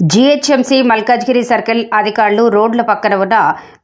GHMC Malkajgiri circle అధికారులు రోడ్ల పక్కన ఉన్న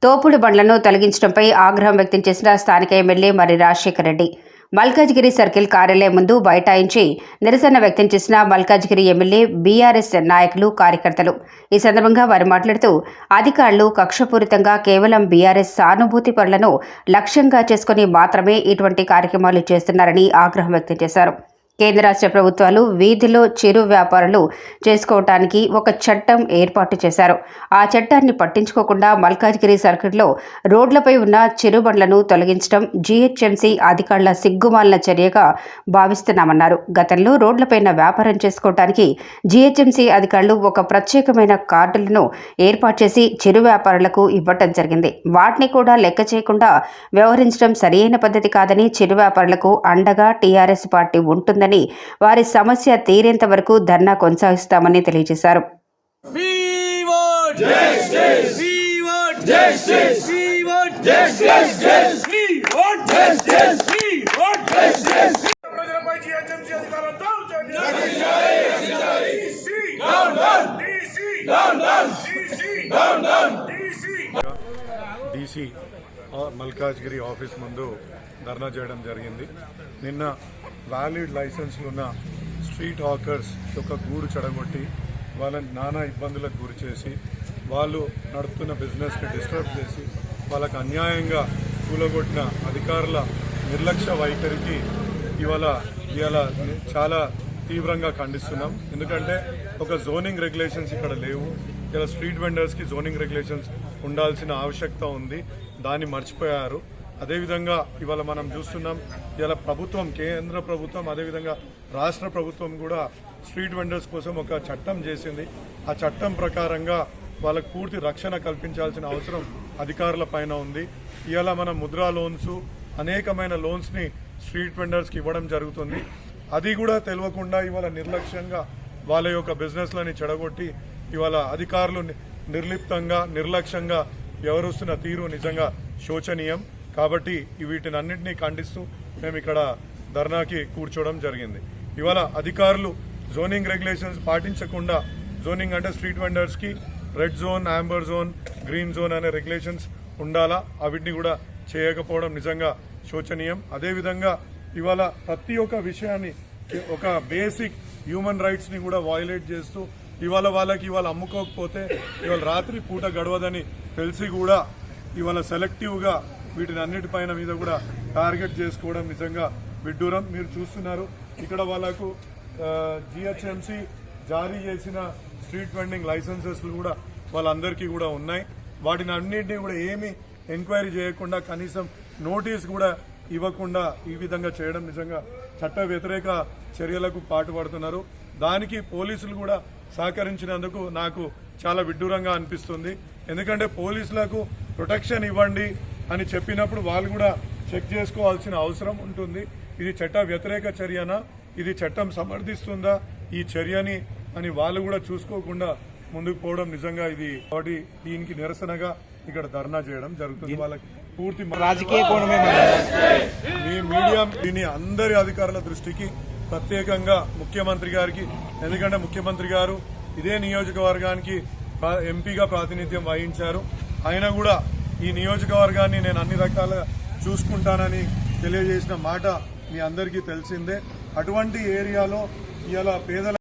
తోపుడు బండ్లను తొలగించడంపై ఆగ్రహం వ్యక్తం చేసిన స్థానిక ఎమ్మెల్యే మరి రాజశేఖర్ రెడ్డి. మల్కాజ్గిరి సర్కిల్ కార్యాలయం ముందు బైఠాయించి నిరసన వ్యక్తం చేసిన మల్కాజ్గిరి ఎమ్మెల్యే బీఆర్ఎస్ నాయకులు కార్యకర్తలు. ఈ సందర్భంగా వారు మాట్లాడుతూ అధికారులు కక్షపూరితంగా కేవలం బీఆర్ఎస్ సానుభూతి పనులను లక్ష్యంగా చేసుకుని మాత్రమే ఇటువంటి కార్యక్రమాలు చేస్తున్నారని ఆగ్రహం వ్యక్తం చేశారు. కేంద్ర రాష్ట్ర ప్రభుత్వాలు వీధిలో చిరు వ్యాపారులు చేసుకోవటానికి ఒక చట్టం ఏర్పాటు చేశారు. ఆ చట్టాన్ని పట్టించుకోకుండా మల్కాజ్గిరి సర్కిల్లో రోడ్లపై ఉన్న చిరుబండ్లను తొలగించడం జీహెచ్ఎంసీ అధికారుల సిగ్గుమాలిన చర్యగా భావిస్తున్నామన్నారు. గతంలో రోడ్లపైన వ్యాపారం చేసుకోవటానికి జీహెచ్ఎంసీ అధికారులు ఒక ప్రత్యేకమైన కార్డులను ఏర్పాటు చేసి చిరు వ్యాపారులకు ఇవ్వటం జరిగింది. వాటిని కూడా లెక్క చేయకుండా వ్యవహరించడం సరియైన పద్ధతి కాదని చిరు వ్యాపారులకు అండగా టీఆర్ఎస్ పార్టీ ఉంటుంది ఉంటుందని వారి సమస్య తీరేంత వరకు ధర్నా కొనసాగిస్తామని తెలియజేశారు We want justice. We want justice. We want justice. We want justice. We want justice. ప్రజలపై జీహెచ్ఎంసీ అధికారం దౌర్జన్యం. DC. DC. DC. DC Malkajgiri office ముందు ధర్నా చేయడం జరిగింది నిన్న వ్యాలిడ్ లైసెన్స్లు ఉన్న స్ట్రీట్ హాకర్స్ యొక్క గూడు చెడగొట్టి వాళ్ళని నానా ఇబ్బందులకు గురి చేసి వాళ్ళు నడుపుతున్న బిజినెస్ని డిస్టర్బ్ చేసి వాళ్ళకు అన్యాయంగా కూలగొట్టిన అధికారుల నిర్లక్ష్య వైఖరికి ఇవాళ ఇవాళ చాలా తీవ్రంగా ఖండిస్తున్నాం. ఎందుకంటే ఒక జోనింగ్ రెగ్యులేషన్స్ ఇక్కడ లేవు. ఇలా స్ట్రీట్ వెండర్స్కి జోనింగ్ రెగ్యులేషన్స్ ఉండాల్సిన ఆవశ్యకత ఉంది. దాన్ని మర్చిపోయారు. అదేవిధంగా ఇవాళ మనం చూస్తున్నాం ఇవాళ ప్రభుత్వం కేంద్ర ప్రభుత్వం అదేవిధంగా రాష్ట్ర ప్రభుత్వం కూడా స్ట్రీట్ వెండర్స్ కోసం ఒక చట్టం చేసింది. ఆ చట్టం ప్రకారంగా వాళ్ళకు పూర్తి రక్షణ కల్పించాల్సిన అవసరం అధికారుల పైన ఉంది. ఇవాళ మనం ముద్రా లోన్స్ అనేకమైన లోన్స్ని స్ట్రీట్ వెండర్స్కి ఇవ్వడం జరుగుతుంది. అది కూడా తెలియకుండా ఇవాళ నిర్లక్ష్యంగా వాళ్ళ యొక్క బిజినెస్లని చెడగొట్టి ఇవాళ అధికారులు నిర్లిప్తంగా నిర్లక్ష్యంగా వ్యవహరిస్తున్న తీరు నిజంగా శోచనీయం. కాబట్టి వీటిని అన్నింటినీ ఖండిస్తూ మేము ఇక్కడ ధర్నాకి కూర్చోవడం జరిగింది. ఇవాళ అధికారులు జోనింగ్ రెగ్యులేషన్స్ పాటించకుండా జోనింగ్ అంటే street వెండర్స్కి red zone amber zone green zone అనే రెగ్యులేషన్స్ ఉండాలా? అవిటిని కూడా చేయకపోవడం నిజంగా శోచనీయం. అదేవిధంగా ఇవాళ ప్రతి ఒక్క విషయాన్ని ఒక బేసిక్ హ్యూమన్ రైట్స్ని కూడా వయలేట్ చేస్తూ ఇవాళ వాళ్ళకి ఇవాళ అమ్ముకోకపోతే ఇవాళ రాత్రి పూట గడవదని తెలిసి కూడా ఇవాళ సెలెక్టివ్గా వీటిని అన్నిటిపైన మీద కూడా టార్గెట్ చేసుకోవడం నిజంగా విడ్డూరం. మీరు చూస్తున్నారు ఇక్కడ వాళ్ళకు జిహెచ్ఎంసి జారీ చేసిన స్ట్రీట్ వెండింగ్ లైసెన్సెస్లు కూడా వాళ్ళందరికీ కూడా ఉన్నాయి. వాటిని అన్నింటినీ కూడా ఏమి ఎంక్వైరీ చేయకుండా కనీసం నోటీస్ కూడా ఇవ్వకుండా ఈ విధంగా చేయడం నిజంగా చట్ట వ్యతిరేక చర్యలకు పాటుపడుతున్నారు. దానికి పోలీసులు కూడా సహకరించినందుకు నాకు చాలా విడ్డూరంగా అనిపిస్తుంది. ఎందుకంటే పోలీసులకు ప్రొటెక్షన్ ఇవ్వండి అని చెప్పినప్పుడు వాళ్ళు కూడా చెక్ చేసుకోవాల్సిన అవసరం ఉంటుంది. ఇది చట్ట వ్యతిరేక చర్యనా? ఇది చట్టం సమర్థిస్తుందా? ఈ చర్యని అని వాళ్ళు కూడా చూసుకోకుండా ముందుకు పోవడం నిజంగా ఇది కాబట్టి దీనికి నిరసనగా ఇక్కడ ధర్నా చేయడం జరుగుతుంది. వాళ్ళకి పూర్తి మ- రాజకీయ కోణమే మీ మీడియా దీని అందరి అధికారుల దృష్టికి ప్రత్యేకంగా ముఖ్యమంత్రి గారికి ఎందుకంటే ముఖ్యమంత్రి గారు ఇదే నియోజకవర్గానికి ఎంపీగా ప్రాతినిధ్యం వహించారు. ఆయన కూడా ఈ నియోజకవర్గాన్ని నేను అన్ని రకాలుగా చూసుకుంటానని తెలియజేసిన మాట మీ అందరికీ తెలిసిందే. అటువంటి ఏరియాలో ఇలా పేదల